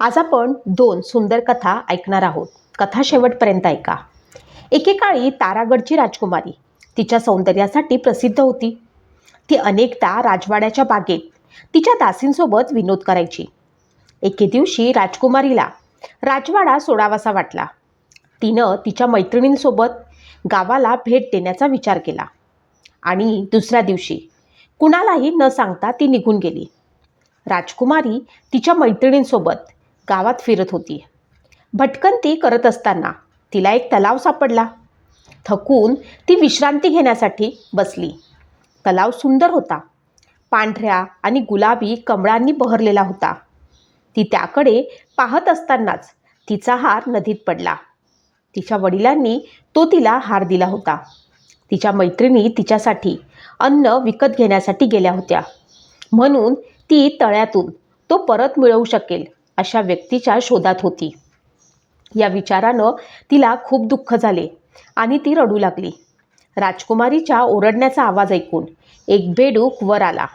आज आपण दोन सुंदर कथा ऐकणार आहोत. कथा शेवटपर्यंत ऐका. एकेकाळी तारागडची राजकुमारी तिच्या सौंदर्यासाठी प्रसिद्ध होती. ती अनेकदा राजवाड्याच्या बागेत तिच्या दासींसोबत विनोद करायची. एके दिवशी राजकुमारीला राजवाडा सोडावासा वाटला. तिनं तिच्या मैत्रिणींसोबत गावाला भेट देण्याचा विचार केला. आणि दुसऱ्या दिवशी कुणालाही न सांगता ती निघून गेली. राजकुमारी तिच्या मैत्रिणींसोबत गावात फिरत होती. भटकंती करत असताना तिला एक तलाव सापडला. थकून ती विश्रांती घेण्यासाठी बसली. तलाव सुंदर होता. पांढऱ्या आणि गुलाबी कमळांनी बहरलेला होता. ती त्याकडे पाहत असतानाच तिचा हार नदीत पडला. तिच्या वडिलांनी तो तिला हार दिला होता. तिच्या मैत्रिणी तिच्यासाठी अन्न विकत घेण्यासाठी गेल्या होत्या. म्हणून ती तळ्यातून तो परत मिळवू शकेल. अशा व्यक्तीच्या शोधात होती. या विचारानं तिला खूप दुःख झाले आणि ती रडू लागली. राजकुमारीच्या ओरडण्याचा आवाज ऐकून एक बेडूक वर आला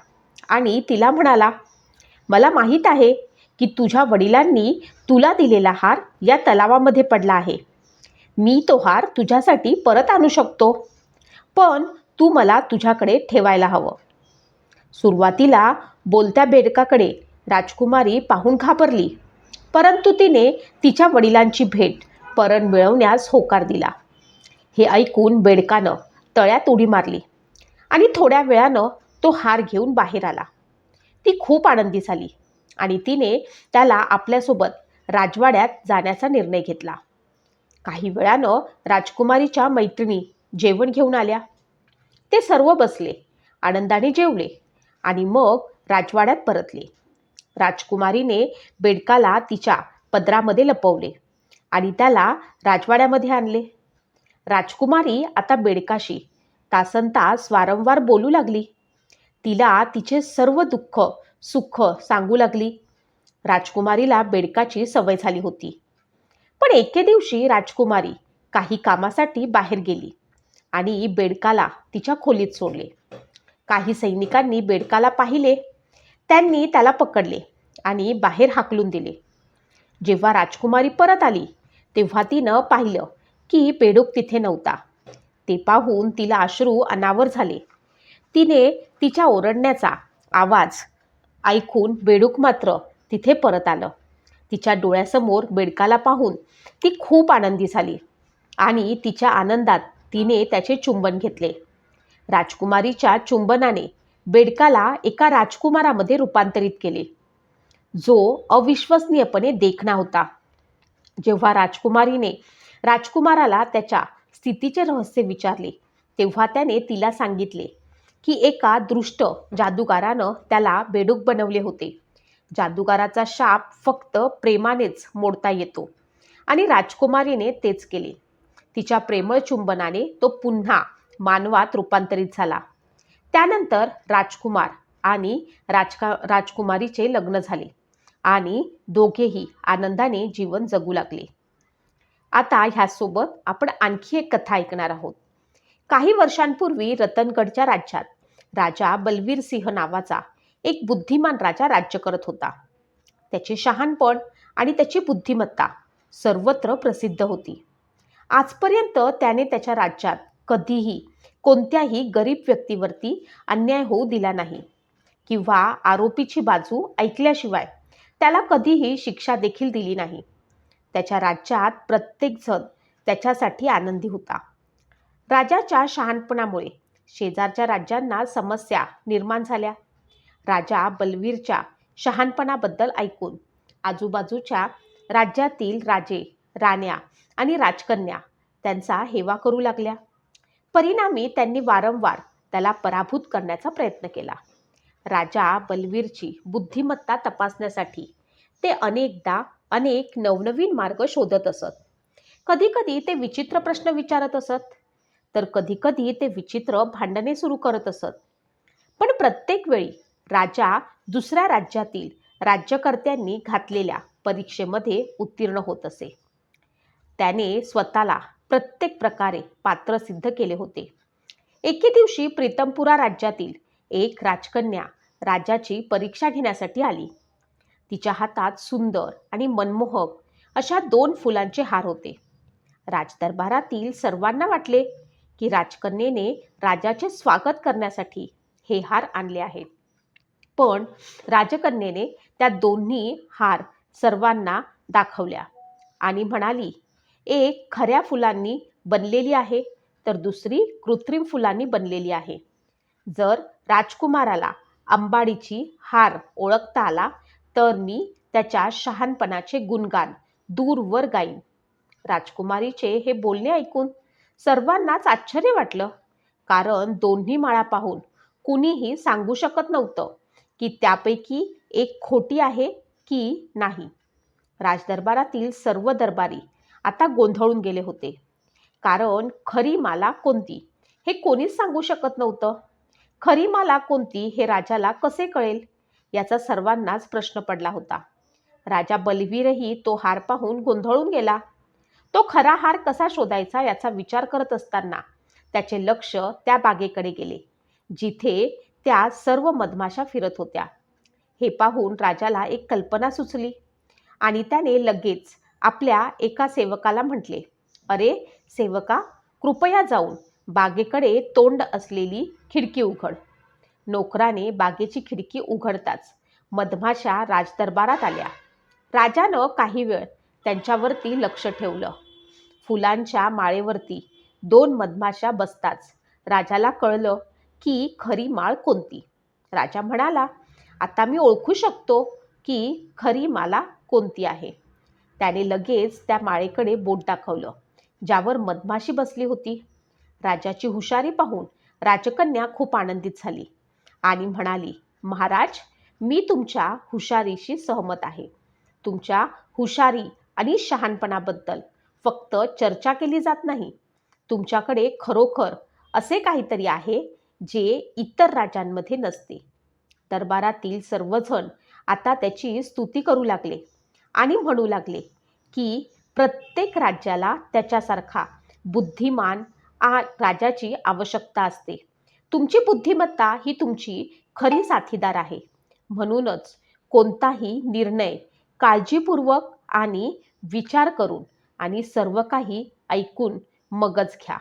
आणि तिला म्हणाला मला माहीत आहे की तुझ्या वडिलांनी तुला दिलेला हार या तलावामध्ये पडला आहे. मी तो हार तुझ्यासाठी परत आणू शकतो पण तू मला तुझ्याकडे ठेवायला हवं. सुरुवातीला बोलत्या बेडकाकडे राजकुमारी पाहून घाबरली. परंतु तिने तिच्या वडिलांची भेट परण मिळवण्यास होकार दिला. हे ऐकून बेडकानं तळ्यात उडी मारली आणि थोड्या वेळानं तो हार घेऊन बाहेर आला. ती खूप आनंदी झाली आणि तिने त्याला आपल्यासोबत राजवाड्यात जाण्याचा निर्णय घेतला. काही वेळानं राजकुमारीच्या मैत्रिणी जेवण घेऊन आल्या. ते सर्व बसले आनंदाने जेवले आणि मग राजवाड्यात परतले. राजकुमारीने बेडकाला तिच्या पदरामध्ये लपवले आणि त्याला राजवाड्यामध्ये आणले. राजकुमारी आता बेडकाशी तासन तास वारंवार बोलू लागली. तिला तिचे सर्व दुःख सुख सांगू लागली. राजकुमारीला बेडकाची सवय झाली होती. पण एके दिवशी राजकुमारी काही कामासाठी बाहेर गेली आणि बेडकाला तिच्या खोलीत सोडले. काही सैनिकांनी बेडकाला पाहिले. त्यांनी त्याला पकडले आणि बाहेर हाकलून दिले. जेव्हा राजकुमारी परत आली तेव्हा तिनं पाहिलं की पेडूक तिथे नव्हता. ते पाहून तिला अश्रू अनावर झाले. तिने तिच्या ओरडण्याचा आवाज ऐकून बेडूक मात्र तिथे परत आलं. तिच्या डोळ्यासमोर बेडकाला पाहून ती खूप आनंदी झाली आणि तिच्या आनंदात तिने त्याचे चुंबन घेतले. राजकुमारीच्या चुंबनाने बेडकाला एका राजकुमारामध्ये रूपांतरित केले. जो अविश्वसनीयपणे देखणा होता. जेव्हा राजकुमारीने राजकुमाराला त्याच्या स्थितीचे रहस्य विचारले तेव्हा त्याने तिला सांगितले की एका दृष्ट जादूगारानं त्याला बेडूक बनवले होते. जादूगाराचा शाप फक्त प्रेमानेच मोडता येतो आणि राजकुमारीने तेच केले. तिच्या प्रेमळ चुंबनाने तो पुन्हा मानवात रूपांतरित झाला. त्यानंतर राजकुमार आणि राजका राजकुमारीचे लग्न झाले आणि दोघेही आनंदाने जीवन जगू लागले. आता ह्यासोबत आपण आणखी एक कथा ऐकणार आहोत. काही वर्षांपूर्वी रतनगडच्या राज्यात राजा बलवीर सिंह नावाचा एक बुद्धिमान राजा राज्य करत होता. त्याचे शहाणपण आणि त्याची बुद्धिमत्ता सर्वत्र प्रसिद्ध होती. आजपर्यंत त्याने त्याच्या राज्यात कधीही कोणत्याही गरीब व्यक्तीवरती अन्याय होऊ दिला नाही किंवा आरोपीची बाजू ऐकल्याशिवाय त्याला कधीही शिक्षा देखील दिली नाही. त्याच्या राज्यात प्रत्येकजण त्याच्यासाठी आनंदी होता. राजाच्या शहाणपणामुळे शेजारच्या राज्यांना समस्या निर्माण झाल्या. राजा बलवीरच्या शहाणपणाबद्दल ऐकून आजूबाजूच्या राज्यातील राजे राण्या आणि राजकन्या त्यांचा हेवा करू लागल्या. परिणामी त्यांनी वारंवार त्याला पराभूत करण्याचा प्रयत्न केला. राजा बलवीरची बुद्धिमत्ता तपासण्यासाठी ते अनेकदा अनेक नवनवीन मार्ग शोधत असत. कधीकधी ते विचित्र प्रश्न विचारत असत. तर कधीकधी ते विचित्र भांडणे सुरू करत असत. पण प्रत्येक वेळी राजा दुसऱ्या राज्यातील राज्यकर्त्यांनी घातलेल्या परीक्षेमध्ये उत्तीर्ण होत असे. त्याने स्वतःला प्रत्येक प्रकारे पात्र सिद्ध केले होते. एके दिवशी प्रीतमपुरा राज्यातील एक राजकन्या राजाची परीक्षा घेण्यासाठी आली. तिच्या हातात सुंदर आणि मनमोहक अशा दोन फुलांचे हार होते. राजदरबारातील सर्वांना वाटले की राजकन्येने राजाचे स्वागत करण्यासाठी हे हार आणले आहेत. पण राजकन्येने त्या दोन्ही हार सर्वांना दाखवल्या आणि म्हणाली एक खऱ्या फुलांनी बनलेली आहे तर दुसरी कृत्रिम फुलांनी बनलेली आहे. जर राजकुमाराला अंबाडीची हार ओळखता आला तर मी त्याच्या शहाणपणाचे गुणगान दूरवर गाईन. राजकुमारीचे हे बोलणे ऐकून सर्वांनाच आश्चर्य वाटलं. कारण दोन्ही माळा पाहून कुणीही सांगू शकत नव्हतं की त्यापैकी एक खोटी आहे की नाही. राजदरबारातील सर्व दरबारी आता गोंधळून गेले होते. कारण खरी माला कोणती? हे कोणीच सांगू शकत नव्हतं. खरी माला कोणती हे राजाला कसे कळेल? याचा सर्वांनाच प्रश्न पडला होता. राजा बलवीरही तो हार पाहून गोंधळून गेला. तो खरा हार कसा शोधायचा याचा विचार करत असताना त्याचे लक्ष त्या बागेकडे गेले जिथे त्या सर्व मधमाशा फिरत होत्या. हे पाहून राजाला एक कल्पना सुचली आणि त्याने लगेच आपल्या एका सेवकाला म्हटले अरे सेवका कृपया जाऊन बागेकडे तोंड असलेली खिडकी उघड. नोकराने बागेची खिडकी उघडताच मधमाशा राजदरबारात आल्या. राजानं काही वेळ त्यांच्यावरती लक्ष ठेवलं. फुलांच्या माळेवरती दोन मधमाशा बसताच राजाला कळलं की खरी माळ कोणती. राजा म्हणाला आता मी ओळखू शकतो की खरी माला कोणती आहे. त्याने लगेच त्या माळेकडे बोट दाखवलं ज्यावर मधमाशी बसली होती. राजाची हुशारी पाहून राजकन्या खूप आनंदित झाली आणि म्हणाली महाराज मी तुमच्या हुशारीशी सहमत आहे. तुमच्या हुशारी आणि शहाणपणाबद्दल फक्त चर्चा केली जात नाही. तुमच्याकडे खरोखर असे काहीतरी आहे जे इतर राजांमध्ये नसते. दरबारातील सर्वजण आता त्याची स्तुती करू लागले. आणि म्हणू लागले की प्रत्येक राज्याला त्याच्यासारखा बुद्धिमान आ राजाची आवश्यकता असते. तुमची बुद्धिमत्ता ही तुमची खरी साथीदार आहे. म्हणूनच कोणताही निर्णय काळजीपूर्वक आणि विचार करून आणि सर्व काही ऐकून मगच घ्या.